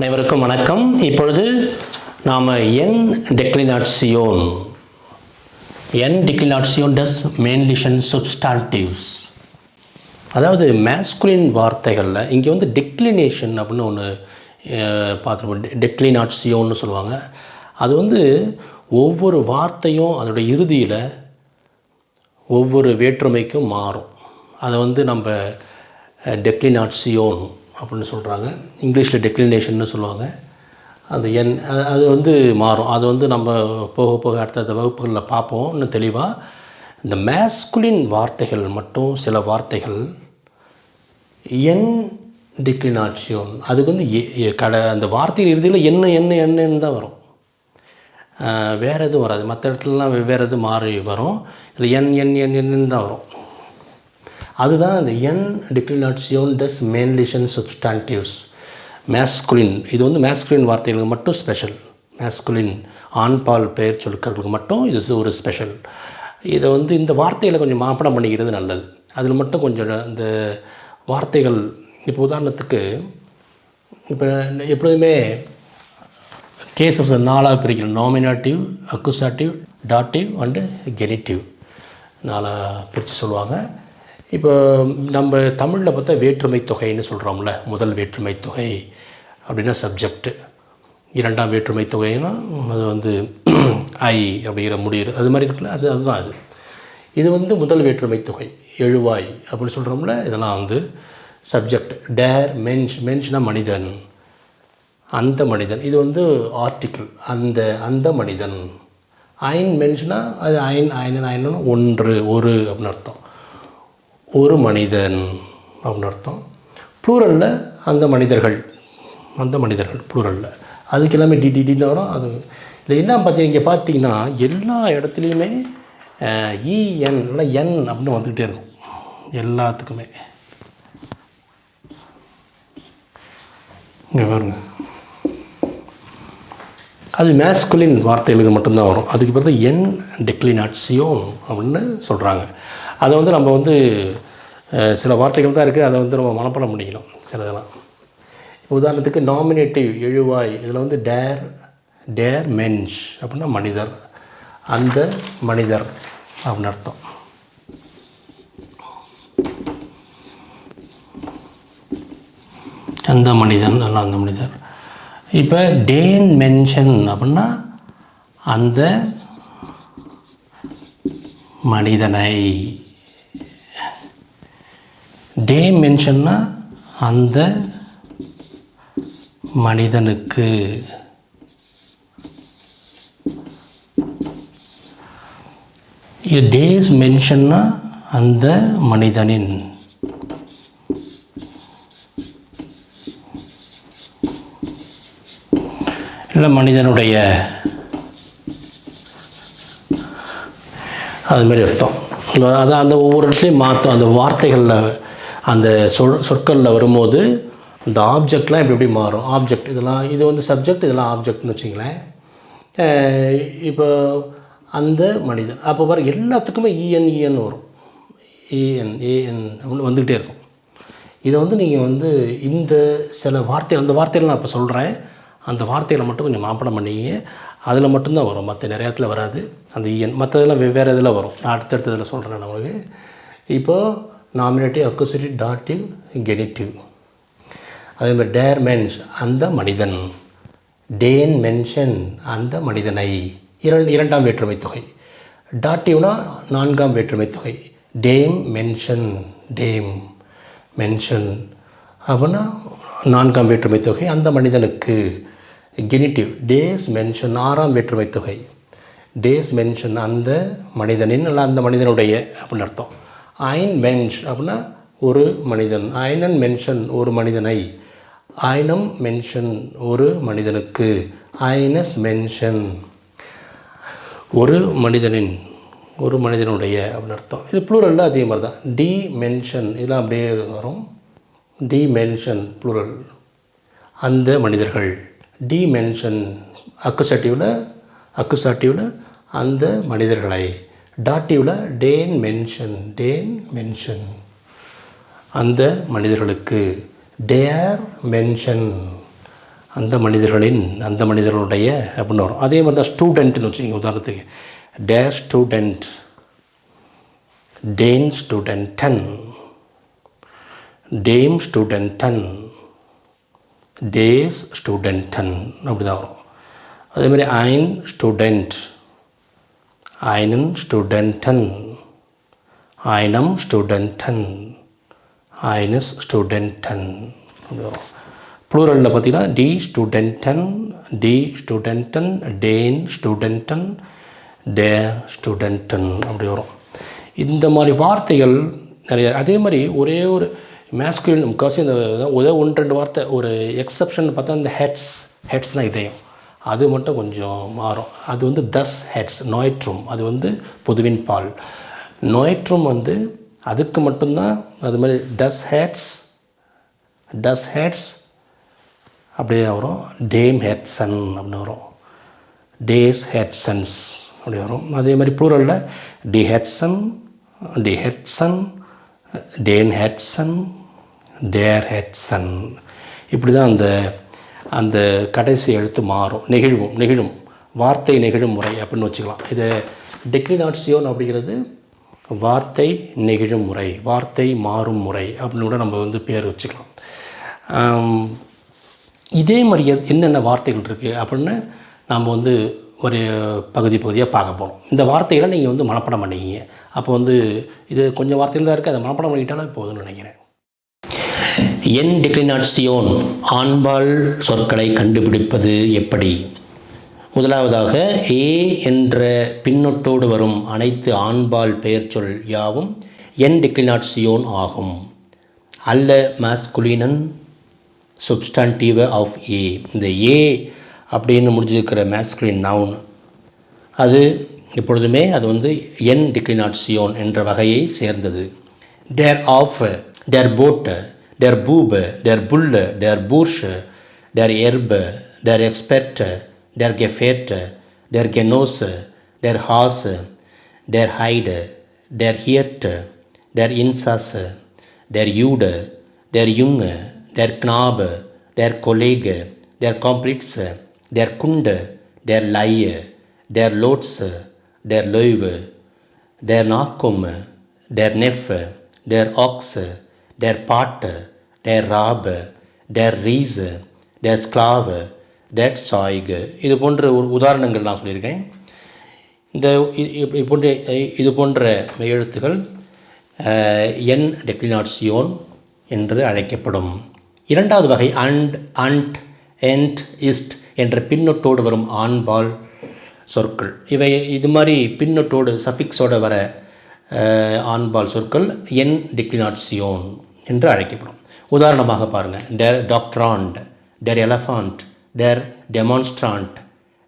அனைவருக்கும் வணக்கம். இப்பொழுது நாம் என் டெக்லினாட்சியோன் என் டிக்ளினாட்சியோன் டஸ் மெயின்லிஷன் substantives. அதாவது மேஸ்குலின் வார்த்தைகளில் இங்கே வந்து டெக்ளினேஷன் அப்படின்னு ஒன்று பார்த்துருப்போம். டெக்ளினாட்சியோன்னு சொல்லுவாங்க. அது வந்து ஒவ்வொரு வார்த்தையும் அதோட இறுதியில் ஒவ்வொரு வேற்றுமைக்கும் மாறும். அதை வந்து நம்ம டெக்ளினாட்சியோன் அப்படின்னு சொல்கிறாங்க இங்கிலீஷில் டெக்ளினேஷன்னு சொல்லுவாங்க. அது என் அது- வந்து மாறும். அது வந்து நம்ம போக போக அடுத்தடுத்த வகுப்புகளில் பார்ப்போம். இன்னும் தெளிவாக இந்த மேஸ்குலின் வார்த்தைகள் மட்டும் சில வார்த்தைகள் என் டிக்ளினாட்சியோன் அதுக்கு வந்து எ- எ- கடை அந்த வார்த்தையின் இறுதியில் என்ன என்ன என்னன்னு தான் வரும். வேறு எதுவும் வராது. மற்ற இடத்துலலாம் வெவ்வேறு எதுவும் மாறி வரும். இதில் என் என் என் என்னன்னு தான் வரும். அதுதான் அந்த என் டிக்ளினாட்சியோன் டஸ் மேன்லிஷன் சப்ஸ்டான்டிவ்ஸ் மேஸ்குலின் இது வந்து மேஸ்குலின் வார்த்தைகளுக்கு மட்டும் ஸ்பெஷல் மேஸ்குலின் ஆண்பால் பெயர் சொற்களுக்கு மட்டும் இது ஒரு ஸ்பெஷல் இதை வந்து இந்த வார்த்தைகளை கொஞ்சம் மாப்படம் பண்ணிக்கிறது நல்லது. அதில் மட்டும் கொஞ்சம் இந்த வார்த்தைகள் இப்போ உதாரணத்துக்கு இப்போ எப்பொழுதுமே கேசஸ் நாலாக பிரிக்கிறோம். Nominative accusative dative and genitive நாலாக பிரித்து சொல்லுவாங்க. இப்போ நம்ம தமிழில் பார்த்தா வேற்றுமை தொகைன்னு சொல்கிறோம்ல முதல் வேற்றுமை தொகை அப்படின்னா சப்ஜெக்டு இரண்டாம் வேற்றுமை தொகைன்னா அது வந்து ஐ அப்படிங்கிற முடியுது அது மாதிரி இருக்குல்ல அது அதுதான் அது. இது வந்து முதல் வேற்றுமை தொகை. எழுவாய் அப்படின்னு சொல்கிறோம்ல இதெல்லாம் வந்து சப்ஜெக்ட் டேர் மென்ஷ் மென்ஷ்னா மனிதன். அந்த மனிதன். இது வந்து ஆர்டிக்கிள் அந்த அந்த மனிதன். ஐன் மென்ஷனா அது ஐன் அயன் ஐனன் ஒன்று ஒரு அப்படின்னு அர்த்தம். ஒரு மனிதன் அப்படின்னு அர்த்தம். ப்ளூரலில் அந்த மனிதர்கள். அந்த மனிதர்கள் ப்ளூரலில் அதுக்கு எல்லாமே டிடிடின்னு வரும். அது இல்லை என்ன பார்த்தீங்க இங்கே பார்த்தீங்கன்னா எல்லா இடத்துலையுமே இஎன் இல்லை என் அப்படின்னு வந்துக்கிட்டே இருக்கும். எல்லாத்துக்குமே. இங்கே பாருங்க. அது மேஸ்குலின் வார்த்தைகளுக்கு மட்டும்தான் வரும். அதுக்கு பிறகு என் டெக்லினாட்சியோன் அப்படின்னு சொல்கிறாங்க அதை வந்து நம்ம வந்து சில வார்த்தைகள் தான் இருக்குது அதை வந்து நம்ம மனப்பாடம் பண்ணிக்கணும் சில இதெல்லாம் உதாரணத்துக்கு நாமினேட்டிவ் எழுவாய். இதில் வந்து டேர் டேர் மென்ஷ் அப்படின்னா மனிதர். அந்த மனிதர் அப்படின்னு அர்த்தம். அந்த மனிதன் நல்லா அந்த மனிதர். இப்போ டேன் மென்ஷன் அப்படின்னா அந்த மனிதனை. டே மென்ஷன்னா அந்த மனிதனுக்கு. டேஸ் மென்ஷன்னா அந்த மனிதனின். இல்லை மனிதனுடைய. அது மாதிரி அர்த்தம். அதான் அந்த ஒவ்வொரு இடத்துலையும் மாற்றும் அந்த வார்த்தைகளில் அந்த சொல் சொற்களில் வரும்போது இந்த ஆப்ஜெக்ட்லாம் இப்படி இப்படி மாறும்? ஆப்ஜெக்ட் இதெல்லாம் இது வந்து சப்ஜெக்ட் இதெல்லாம் ஆப்ஜெக்ட்னு வச்சிங்களேன். இப்போ அந்த மனிதன் அப்போ பாருங்க எல்லாத்துக்குமே இஎன் இஎன் வரும். ஏஎன் ஏஎன் அப்படின்னு வந்துக்கிட்டே இருக்கும். இதை வந்து நீங்கள் வந்து இந்த சில வார்த்தைகள் அந்த வார்த்தைகள் நான் இப்போ சொல்கிறேன் அந்த வார்த்தைகளை மட்டும் கொஞ்சம் மாப்படம் பண்ணிங்க அதில் மட்டும்தான் வரும். மற்ற நிறைய இடத்துல வராது. அந்த இஎன் மற்றதெல்லாம் வெவ்வேறு இதில் வரும். நான் அடுத்தடுத்த இதில் சொல்கிறேன் நான் உங்களுக்கு. இப்போது நாமினேட்டிவ் அக்குசிட்டிவ் டாட்டிவ் கெனிட்டிவ் அதே மாதிரி டேர் மென்ஸ் அந்த மனிதன். டேன் மென்ஷன் அந்த மனிதனை. இரண்டு இரண்டாம் வேற்றுமை தொகை. டாட்டிவ்னா நான்காம் வேற்றுமை தொகை. டேம் மென்ஷன் டேம் மென்ஷன் அப்படின்னா நான்காம் வேற்றுமை தொகை. அந்த மனிதனுக்கு கெனிட்டிவ் டேஸ் மென்ஷன் ஆறாம் வேற்றுமை தொகை. டேஸ் மென்ஷன் அந்த மனிதனின் அல்ல அந்த மனிதனுடைய அப்படின்னு அர்த்தம். ஐன் மென்ஷ் அப்படின்னா ஒரு மனிதன். ஐனன் மென்ஷன் ஒரு மனிதனை. ஐனம் மென்ஷன் ஒரு மனிதனுக்கு. ஐனஸ் மென்ஷன் ஒரு மனிதனின் ஒரு மனிதனுடைய அப்படின்னு அர்த்தம். இது ப்ளூரலில் அதே மாதிரி தான் டி மென்ஷன் இதெல்லாம் அப்படியே வரும். டி மென்ஷன் ப்ளூரல் அந்த மனிதர்கள். டி மென்ஷன் அக்குசாட்டிவில் அக்குசாட்டிவில் அந்த மனிதர்களை. டாட்டிவில் டேன் மென்ஷன் டேன் மென்ஷன் அந்த மனிதர்களுக்கு டேர் மென்ஷன் அந்த மனிதர்களின் அந்த மனிதர்களுடைய அப்படின்னு வரும். அதே மாதிரி தான் ஸ்டூடெண்ட்னு வச்சுக்கோங்க உதாரணத்துக்கு. டேர் ஸ்டூடெண்ட் டேன் ஸ்டூடெண்டன் டேம் ஸ்டூடெண்டன் டேஸ் ஸ்டூடெண்டன் அப்படி தான் வரும். அதே மாதிரி ஐன் ஸ்டூடெண்ட் ஐனன் ஸ்டூடெண்டன் ஐனம் ஸ்டூடெண்டன் ஐனஸ் ஸ்டூடெண்டன் ப்ளூரலில் பார்த்தீங்கன்னா டி ஸ்டூடெண்டன் டி ஸ்டூடெண்டன் டேன் ஸ்டூடெண்டன் டே ஸ்டூடெண்டன் அப்படி வரும். இந்த மாதிரி வார்த்தைகள் நிறைய அதே மாதிரி ஒரே ஒரு மேஸ்குலின் முக்காசி இந்த ஒரே ஒன்று ரெண்டு வார்த்தை ஒரு எக்ஸப்ஷன் பார்த்தா இந்த ஹெட்ஸ் ஹெட்ஸ்னால் இதயம். அது மட்டும் கொஞ்சம் மாறும். அது வந்து தஸ் ஹெட்ஸ் நோய்ட்ரும் அது வந்து பொதுவின் பால். நோய்ட்ரும் வந்து அதுக்கு மட்டும்தான் அது மாதிரி டஸ் ஹேட்ஸ் டஸ் ஹேட்ஸ் அப்படியே வரும். டேம் ஹெட்சன் அப்படின்னு வரும். டேஸ் ஹெட்சன்ஸ் அப்படி வரும். அதே மாதிரி ப்ளூரலில் டி ஹெட்சன் டி ஹெட்சன் டேன் ஹெட்சன் டேர் ஹெட்சன் இப்படி தான் அந்த அந்த கடைசி எழுத்து மாறும். நெகிழ்வும் நெகிழும். வார்த்தை நெகிழும் முறை அப்படின்னு வச்சுக்கலாம். இது டெக்ரினாட்சியோன் அப்படிங்கிறது வார்த்தை நெகிழும் முறை வார்த்தை மாறும் முறை அப்படின்னு கூட நம்ம வந்து பேர் வச்சுக்கலாம். இதே மாதிரி என்னென்ன வார்த்தைகள் இருக்குது அப்படின்னு நாம் வந்து ஒரு பகுதி பகுதியாக பார்க்க போகிறோம் இந்த வார்த்தைகளை நீங்கள் வந்து மனப்பாடம் பண்ணிக்கிங்க. அப்போ வந்து இது கொஞ்சம் வார்த்தைகள் தான் இருக்குது அதை மனப்படம் பண்ணிக்கிட்டாலும் போதும்னு நினைக்கிறேன். என் டிக்ளினாட்சியோன் ஆண்பால் சொற்களை கண்டுபிடிப்பது எப்படி? முதலாவதாக ஏ என்ற பின்னொட்டோடு வரும் அனைத்து ஆண்பால் பெயர்ச்சொல் யாவும் என் டிக்ளினாட்சியோன் ஆகும். அல்ல மாஸ்குலினன் substantive ஆஃப் ஏ இந்த ஏ அப்படின்னு முடிஞ்சிருக்கிற மேஸ்குலின் நவுன் அது எப்பொழுதுமே அது வந்து என் டிக்ளினாட்சியோன் என்ற வகையை சேர்ந்தது. டேர் ஆஃப் டேர் போட் டேர் பூப் டேர் புல் டேர் பூர்ஷ் டேர் எர்ப் டேர் எக்ஸ்பெர்ட் டேர் கெஃபேட் டேர் கெனோஸ் டேர் ஹாஸ் டேர் ஹைட் டேர் ஹியட் டேர் இன்சாஸ் டேர் யூட் டேர் யுங் டேர் knabe der Kollege, der Kompliz, der Kunde, der Laie, der Lotse, der Löwe, der Nachkomme, der Neffe, der Ochse, der Pate, der ராப der Riese, der Sklave, டேட் சாய்க இது போன்ற ஒரு உதாரணங்கள் நான் சொல்லியிருக்கேன். இந்த இது போன்ற இது போன்ற மெய்யெழுத்துகள் என் டெக்ளினாட்சியோன் என்று அழைக்கப்படும். இரண்டாவது வகை அண்ட் அண்ட் எண்ட் இஸ்ட் என்ற பின்னொட்டோடு வரும் ஆண்பால் சொற்கள். இவை இது மாதிரி பின்னொட்டோடு சஃபிக்ஸோடு வர ஆண்பால் சொற்கள் என் டிக்ளினாட்சியோன் என்று அழைக்கப்படும். உதாரணமாக பாருங்கள் டேர் டாக்டராண்ட் டேர் எலஃபாண்ட் டேர் டெமான்ஸ்ட்ராண்ட்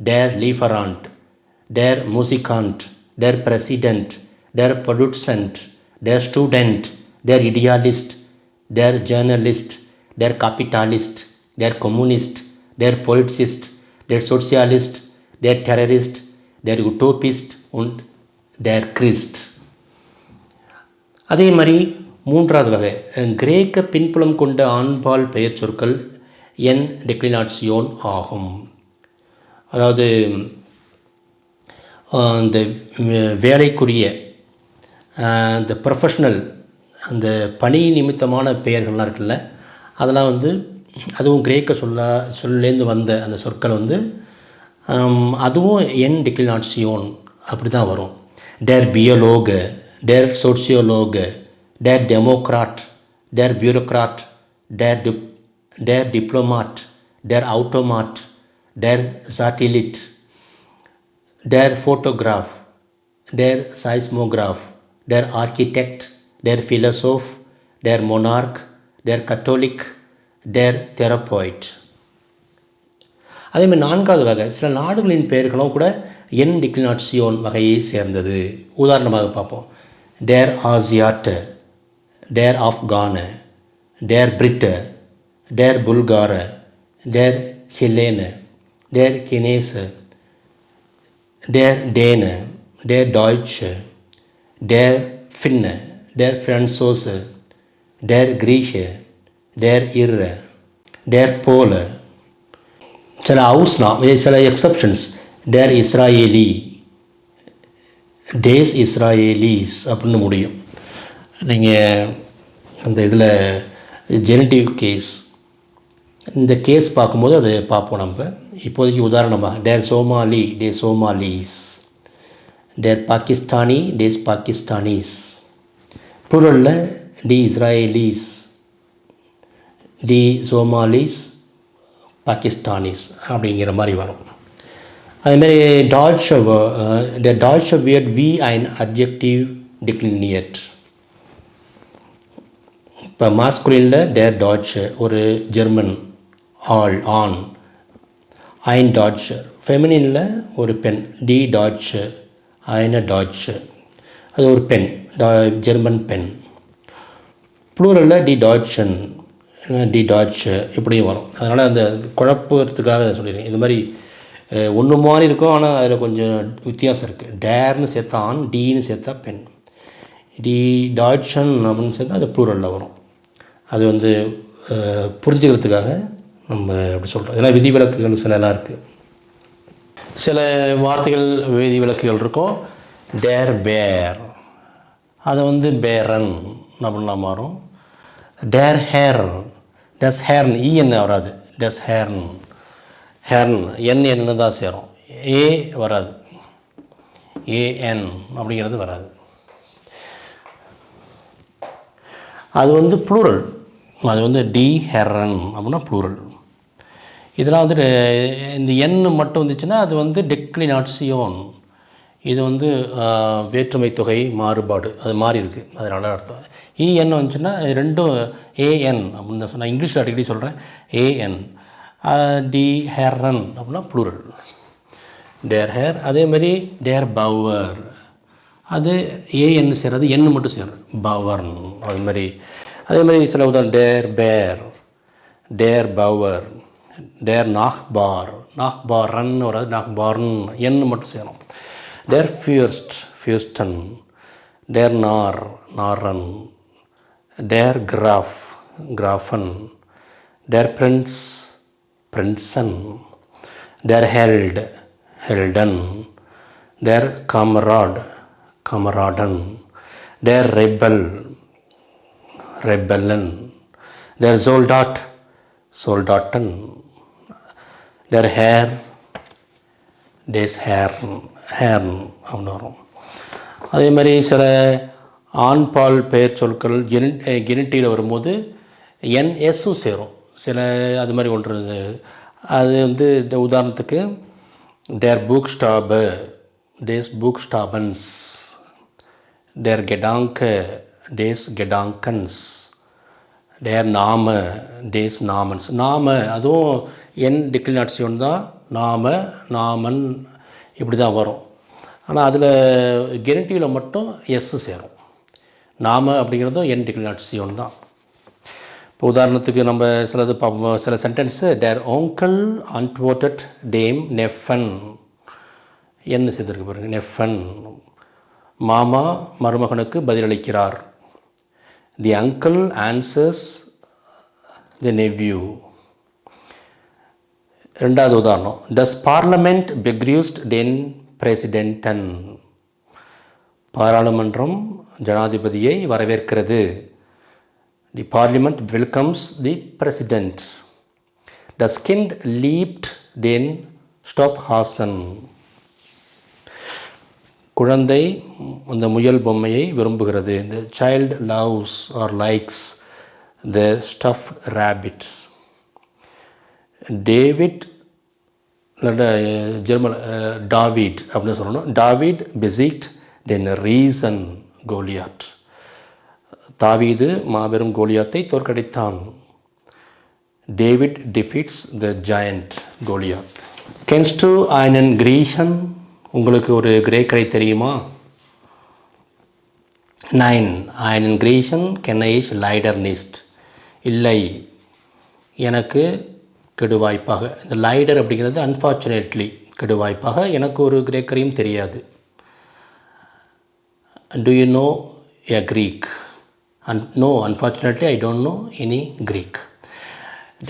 டேர் லீஃபராண்ட் டேர் மூசிகாண்ட் டேர் பிரசிடென்ட் டேர் ப்ரொடியூசன்ட் டேர் ஸ்டூடெண்ட் டேர் இடியாலிஸ்ட் டேர் ஜேர்னலிஸ்ட் டேர் காபிட்டாலிஸ்ட் டேர் கம்யூனிஸ்ட் டேர் பொலிட்சிஸ்ட் டேர் சோசியாலிஸ்ட் டேர் டெரரிஸ்ட் டேர் உட்டோபிஸ்ட் உண்ட் டேர் கிறிஸ்ட் அதே மாதிரி மூன்றாவது வகை. கிரேக்க பின்புலம் கொண்ட ஆண்பால் பெயர் சொற்கள் என் டெக்ளினாட்சியோன் ஆகும். அதாவது அந்த வே- வேலைக்குரிய இந்த ப்ரொஃபஷ்னல் அந்த பணி நிமித்தமான பெயர்கள்லாம் இருக்குல்ல அதெல்லாம் வந்து அதுவும் கிரேக்க சொல்ல சொல்லேருந்து வந்த அந்த சொற்கள் வந்து அதுவும் என் டிக்ளினாட்சியோன் அப்படி தான் வரும். டேர் பியலோக டேர் சோசியோலோக டேர் Democrat, டேர் Bureaucrat, டேர் Di டேர் Diplomat, டேர் Automat, டேர் சாட்டிலிட் their photograph, their seismograph, their architect, their philosophe, their monarch, their catholic, their therapeut. அதேமாதிரி நான்காவது வகை சில நாடுகளின் பெயர்களும் கூட என் டிக்ளினாட்சியோன் வகையை சேர்ந்தது உதாரணமாக பார்ப்போம் டேர் ஆசியாட்டு டேர் ஆப்கான டேர் பிரிட்ட டேர் புல்கார டேர் ஹிலேன டேர் கினேச der Däne, der Deutsche, der Finne, der Franzose, der Grieche, der Irre, der Pole, சில ஹவுஸ்னா சில எக்ஸப்ஷன்ஸ் டேர் இஸ்ராயேலி டேஸ் இஸ்ராயேலீஸ் அப்படின்னு முடியும் நீங்கள் அந்த இதில் ஜெனட்டிவ் கேஸ் இந்த கேஸ் பார்க்கும்போது அது பார்ப்போம் நம்ம. இப்போதைக்கு உதாரணமாக டேர் சோமாலி டே சோமாலிஸ் டேர் பாகிஸ்தானி டேஸ் பாகிஸ்தானிஸ் புரலில் டி இஸ்ராயலீஸ் டி சோமாலிஸ் பாகிஸ்தானிஸ் அப்படிங்கிற மாதிரி வரும். அதுமாரி டால்ஷவ் த டாட்ஷ வியட் வி அண்ட் அப்ஜெக்டிவ் டிக்ளினியட் இப்போ மாஸ்குலினில் டேர் டாட்ச் ஒரு ஜெர்மன் ஆல் ஆன் ஐன் டாட்ச் ஃபெமினினில் ஒரு பெண் டி டாட்ச் ஐன டாட்ச் அது ஒரு பெண் டா ஜெர்மன் பெண். ப்ளூரலில் டி டாட்ஷன் டி டாட்ச் இப்படியும் வரும். அதனால் அந்த குழப்பத்துக்காக சொல்லிடுறேன். இது மாதிரி ஒன்று மாதிரி இருக்கும் ஆனால் அதில் கொஞ்சம் வித்தியாசம் இருக்குது டேர்னு சேர்த்தா ஆண் டீன்னு சேர்த்தா பெண். டி டாட்ஷன் அப்படின்னு சேர்த்தா அது ப்ளூரலில் வரும். அது வந்து புரிஞ்சுக்கிறதுக்காக நம்ம அப்படி சொல்கிறோம் ஏன்னா விதிவிலக்குகள் சிலலாம் இருக்குது சில வார்த்தைகள் விதிவிலக்குகள் இருக்கும். டேர் பேர் அதை வந்து பேரன் அப்படின்லாம் மாறும். டேர் ஹேர் டஸ் ஹேர்ன் இ என்ன வராது. டஸ் ஹேர்ன் ஹேர்ன் என் என்ன தான் சேரும். ஏ வராது. ஏஎன் அப்படிங்கிறது வராது. அது வந்து ப்ளூரல் அது வந்து டி ஹெரன் அப்படின்னா ப்ளூரல் இதெல்லாம் வந்துட்டு இந்த எண் மட்டும் வந்துச்சுன்னா அது வந்து டெக்லினாட்சியோன் இது வந்து வேற்றுமை தொகை மாறுபாடு. அது மாறி இருக்குது அதனால அர்த்தம். E, இஎன் வந்துச்சுன்னா ரெண்டும் ஏஎன் அப்படின்னு தான் சொன்னேன் இங்கிலீஷில் அடிக்கடி சொல்கிறேன் ஏஎன் டி ஹேரன் அப்படின்னா ப்ளூரல் டேர் ஹேர் அதே மாதிரி டேர் பவர் அது ஏஎன் சேர்றது என் மட்டும் சேரும் பவர்ன் அது மாதிரி அதே மாதிரி சில உதாரணம் டேர் பேர் டேர் பவர் டேர் நாக்பார் நாக்பார் ரன் வராது நாக்பார்ன் என் மட்டும் சேரும். டேர் ஃபியூர்ஸ்ட் ஃபியூஸ்டன் டேர் நார் நாரன் டேர் கிராஃப் கிராஃபன் டேர் பிரின்ஸ் பிரின்சன் டேர் ஹெல்ட் ஹெல்டன் டேர் காமராட் காமராடன் டேர் ரெபல் ரெபல்லன் டேர் சோல்டாட் சோல்டாட்டன் தேர் ஹேர் டேஸ் ஹேர் ஹேர்ன் அப்படின்னு வரும். அதே மாதிரி சில ஆண் பால் பெயர் சொற்கள் கெனி கெனிட்டியில் வரும்போது என்எஸ்ஸும் சேரும். சில அது மாதிரி ஒன்று அது வந்து இந்த உதாரணத்துக்கு டேர் புக் ஸ்டாபு டேஸ் புக் ஸ்டாபன்ஸ் டேர் கெடாங்க டேஸ் கெடாங்கன்ஸ் டேர் நாம டேஸ் நாமன்ஸ் நாம அதுவும் என் டிக்ளினாட்சியோன் தான் நாம நாமன் இப்படி தான் வரும். ஆனால் அதில் கெனட்டிவில் மட்டும் எஸ் சேரும். நாம அப்படிங்கிறதும் என் டிக்ளினாட்சியோன் தான். இப்போ உதாரணத்துக்கு நம்ம சிலது பார்ப்போம். சில sentence their uncle answered the nephew என்ன செய்திருக்கு பாருங்க. நெஃபன் மாமா மருமகனுக்கு பதிலளிக்கிறார். The uncle answers the nephew ரெண்டாவது உதாரணம் டஸ் பார்லமெண்ட் பெக்ரியூஸ்ட் டென் பிரசிடென்டன் பாராளுமன்றம் ஜனாதிபதியை வரவேற்கிறது the parliament welcomes the president த ஸ்கிண்ட் லீப்ட் டென் ஸ்டாப் ஹாசன் குழந்தை அந்த முயல் பொம்மையை விரும்புகிறது. இந்த child loves or likes the stuff rabbit David இல்லாட்டா ஜெர்மன் டாவிட் அப்படின்னு சொல்லணும். டாவிட் பெசிக்ட் தென் ரீசன் கோலியாட் தாவீது மாபெரும் கோலியாத்தை தோற்கடித்தான். David defeats the giant Goliath கென்ஸ்டு ஐனன் கிரீஷன் உங்களுக்கு ஒரு கிரேக்கரை தெரியுமா? நைன் ஐனன் கிரீஷன் கென்னைஸ் லைடர் நிஸ்ட் இல்லை. எனக்கு கெடுவாய்ப்பாக. இந்த லைடர் அப்படிங்கிறது அன்ஃபார்ச்சுனேட்லி கெடுவாய்ப்பாக. எனக்கு ஒரு கிரேக்கரையும் தெரியாது. Do you know a Greek and no unfortunately I don't know any Greek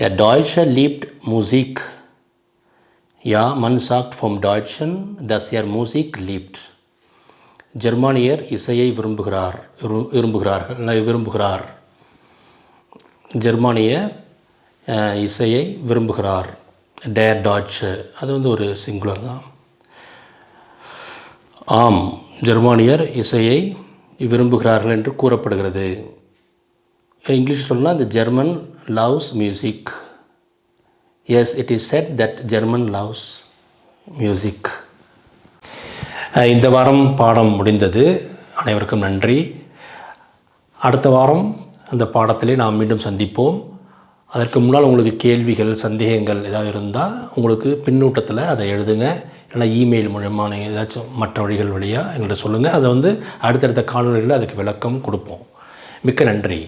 த டாய்ஷ லீப்ட் முசிக் யா மன் சாக்ட் vom Deutschen, தஸ் யர் er Musik லீப்ட் ஜெர்மானியர் இசையை விரும்புகிறார் விரும்புகிறார்கள் விரும்புகிறார் ஜெர்மானியர் இசையை விரும்புகிறார் டேர் டாட்சு அது வந்து ஒரு சிங்குலர் தான். ஆம் ஜெர்மானியர் இசையை விரும்புகிறார்கள் என்று கூறப்படுகிறது. இங்கிலீஷ் சொல்லலாம் இந்த German loves music as it is said that German loves music இந்த வாரம் பாடம் முடிந்தது. அனைவருக்கும் நன்றி. அடுத்த வாரம் அந்த பாடத்திலே நாம் மீண்டும் சந்திப்போம். அதற்கு முன்னால் உங்களுக்கு கேள்விகள் சந்தேகங்கள் ஏதாவது இருந்தால் உங்களுக்கு பின்னூட்டத்தில் அதை எழுதுங்க. இல்லைனா இமெயில் மூலயமா நீங்கள் ஏதாச்சும் மற்ற வழிகள் வழியாக எங்கள்கிட்ட சொல்லுங்கள் அதை வந்து அடுத்தடுத்த காணொலிகளில் அதுக்கு விளக்கம் கொடுப்போம். மிக்க நன்றி.